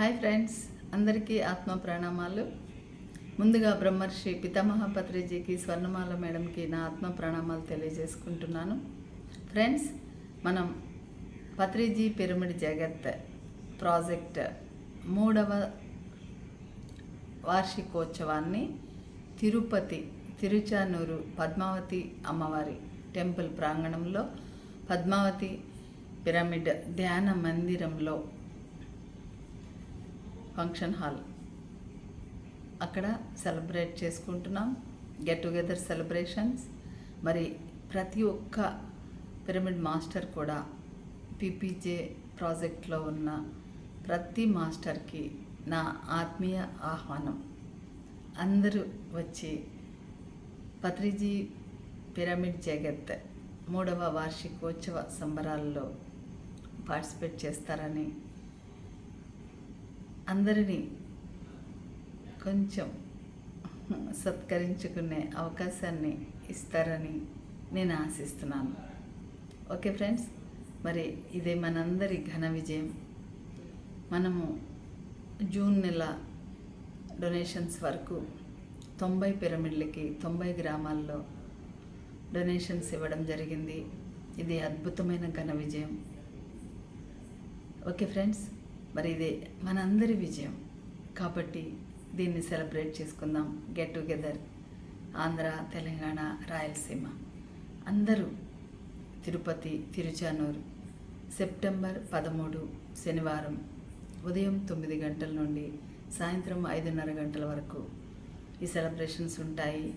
Hi friends అందరికీ ఆత్మ ప్రణామాలు. ముందుగా బ్రహ్మర్షి పితామహాపత్రిజీకి స్వర్ణమాల మేడంకి నా ఆత్మ ప్రణామాలు తెలియజేసుకుంటున్నాను. ఫ్రెండ్స్ మనం పత్రిజీ పిరమిడ్ జగత్ ప్రాజెక్ట్ మూడవ వార్షికోత్సవాన్ని తిరుపతి తిరుచానూరు పద్మావతి అమ్మవారి టెంపుల్ ప్రాంగణంలో పద్మావతి పిరమిడ్ ధ్యాన మందిరంలో ఫంక్షన్ హాల్. అక్కడ సెలబ్రేట్ చేసుకుంటున్నాం. Get together celebrations. మరి ప్రతి ఒక్క పిరమిడ్ మాస్టర్ కూడా పీపీజే ప్రాజెక్ట్లో ఉన్న ప్రతి మాస్టర్కి నా ఆత్మీయ ఆహ్వానం. అందరూ వచ్చి పత్రిజీ పిరమిడ్ జగత్ మూడవ వార్షికోత్సవ సంబరాల్లో పార్టిసిపేట్ చేస్తారని అందరినీ కొంచెం సత్కరించుకునే అవకాశాన్ని ఇస్తారని నేను ఆశిస్తున్నాను. ఓకే ఫ్రెండ్స్ మరి ఇదే మనందరి ఘన విజయం. మనము జూన్ నెల డొనేషన్స్ వరకు తొంభై పిరమిడ్లకి తొంభై గ్రామాల్లో డొనేషన్స్ ఇవ్వడం జరిగింది. ఇది అద్భుతమైన ఘన విజయం. ఓకే ఫ్రెండ్స్ మరి ఇది మనందరి విజయం. కాబట్టి దీన్ని సెలబ్రేట్ చేసుకుందాం. Get together. ఆంధ్ర తెలంగాణ రాయలసీమ. అందరూ తిరుపతి తిరుచానూరు. సెప్టెంబర్ పదమూడు శనివారం ఉదయం తొమ్మిది గంటల నుండి సాయంత్రం ఐదున్నర గంటల వరకు ఈ సెలబ్రేషన్స్ ఉంటాయి.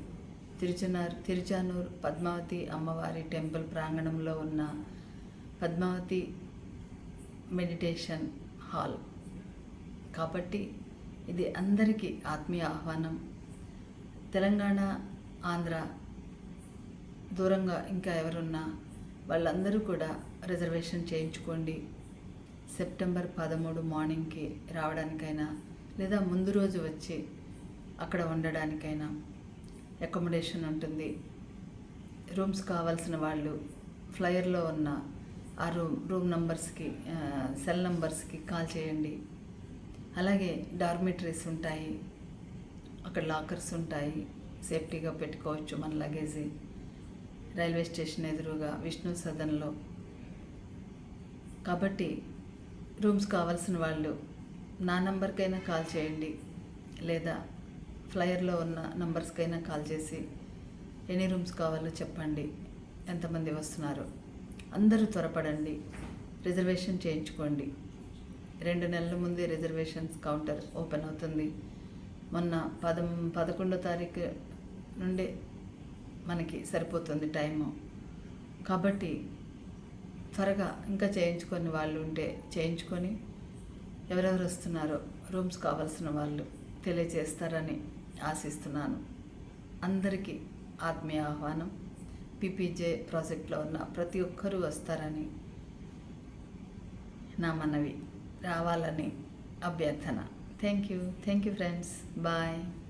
తిరుచనార్ తిరుచానూరు పద్మావతి అమ్మవారి టెంపుల్ ప్రాంగణంలో ఉన్న పద్మావతి మెడిటేషన్ హాల్. కాబట్టి ఇది అందరికీ ఆత్మీయ ఆహ్వానం. తెలంగాణ ఆంధ్ర దూరంగా ఇంకా ఎవరున్నా వాళ్ళందరూ కూడా రిజర్వేషన్ చేయించుకోండి. సెప్టెంబర్ పదమూడు మార్నింగ్కి రావడానికైనా లేదా ముందు రోజు వచ్చి అక్కడ ఉండడానికైనా అకామిడేషన్ ఉంటుంది. రూమ్స్ కావాల్సిన వాళ్ళు ఫ్లయర్లో ఉన్న ఆ రూమ్ రూమ్ నంబర్స్కి సెల్ నంబర్స్కి కాల్ చేయండి. అలాగే డార్మిటరీస్ ఉంటాయి అక్కడ లాకర్స్ ఉంటాయి సేఫ్టీగా పెట్టుకోవచ్చు మన లగేజీ. రైల్వే స్టేషన్ ఎదురుగా విష్ణు సదన్లో. కాబట్టి రూమ్స్ కావాల్సిన వాళ్ళు నా నంబర్కైనా కాల్ చేయండి. లేదా ఫ్లయర్లో ఉన్న నంబర్స్కైనా కాల్ చేసి ఎన్ని రూమ్స్ కావాలో చెప్పండి. ఎంతమంది వస్తున్నారు? అందరూ త్వరపడండి. రిజర్వేషన్ చేయించుకోండి. రెండు నెలల ముందే రిజర్వేషన్స్ కౌంటర్ ఓపెన్ అవుతుంది. మొన్న పదం పదకొండో తారీఖు నుండి మనకి సరిపోతుంది టైము. కాబట్టి త్వరగా ఇంకా చేయించుకొని వాళ్ళు ఉంటే చేయించుకొని ఎవరెవరు వస్తున్నారో రూమ్స్ కావాల్సిన వాళ్ళు తెలియజేస్తారని ఆశిస్తున్నాను. అందరికీ ఆత్మీయ ఆహ్వానం. పీపీజే ప్రాజెక్ట్లో ఉన్న ప్రతి ఒక్కరూ వస్తారని నా మనవి. రావాలని అభ్యర్థన. Thank you. Thank you friends. Bye.